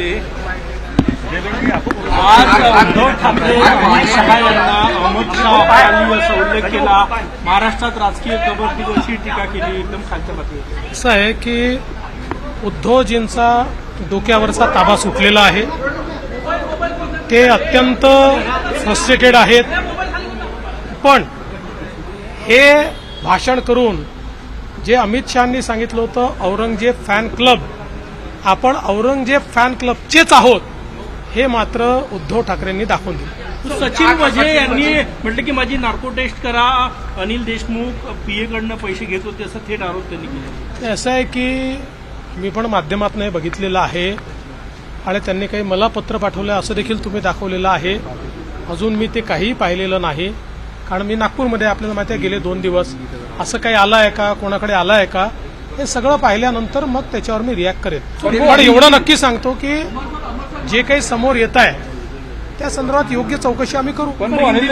नमस्ते आज उद्धव ठाकरे अमित शहा यांना अमित शहा यांनी असा उल्लेख केला. महाराष्ट्रात राजकीय कबड्डी अशी टीका केली. एकदम खालच्या पातळीवर असं आहे की उद्धवजींचा डोक्यावरचा ताबा सुटलेला आहे. ते अत्यंत फ्रस्ट्रेटेड आहेत. पण हे भाषण करून जे अमित शहानी सांगितलं होतं औरंगजेब फॅन क्लब आपण औरंगजेब फॅन क्लबचेच आहोत. हे मात्र उद्धव ठाकरेंनी दाखवून दिलं. सचिन वझे यांनी म्हटलं की माझी नार्को टेस्ट करा. अनिल देशमुख पीए कडनं पैसे घेत होते असं थेट आरोप त्यांनी केला. असं आहे की मी पण माध्यमातून हे बघितलेलं आहे आणि त्यांनी काही मला पत्र पाठवलं असं देखील तुम्ही दाखवलेलं आहे. अजून मी ते काहीही पाहिलेलं नाही. कारण मी नागपूरमध्ये आपल्याला माहिती आहे गेले दोन दिवस. असं काही आलं आहे का? कोणाकडे आलं आहे का? हे सगळं पाहिल्यानंतर मग त्याच्यावर मी रिॲक्ट करेन. पण एवढं नक्की सांगतो की जे काही समोर येत आहे त्या संदर्भात योग्य चौकशी आम्ही करू. अनिल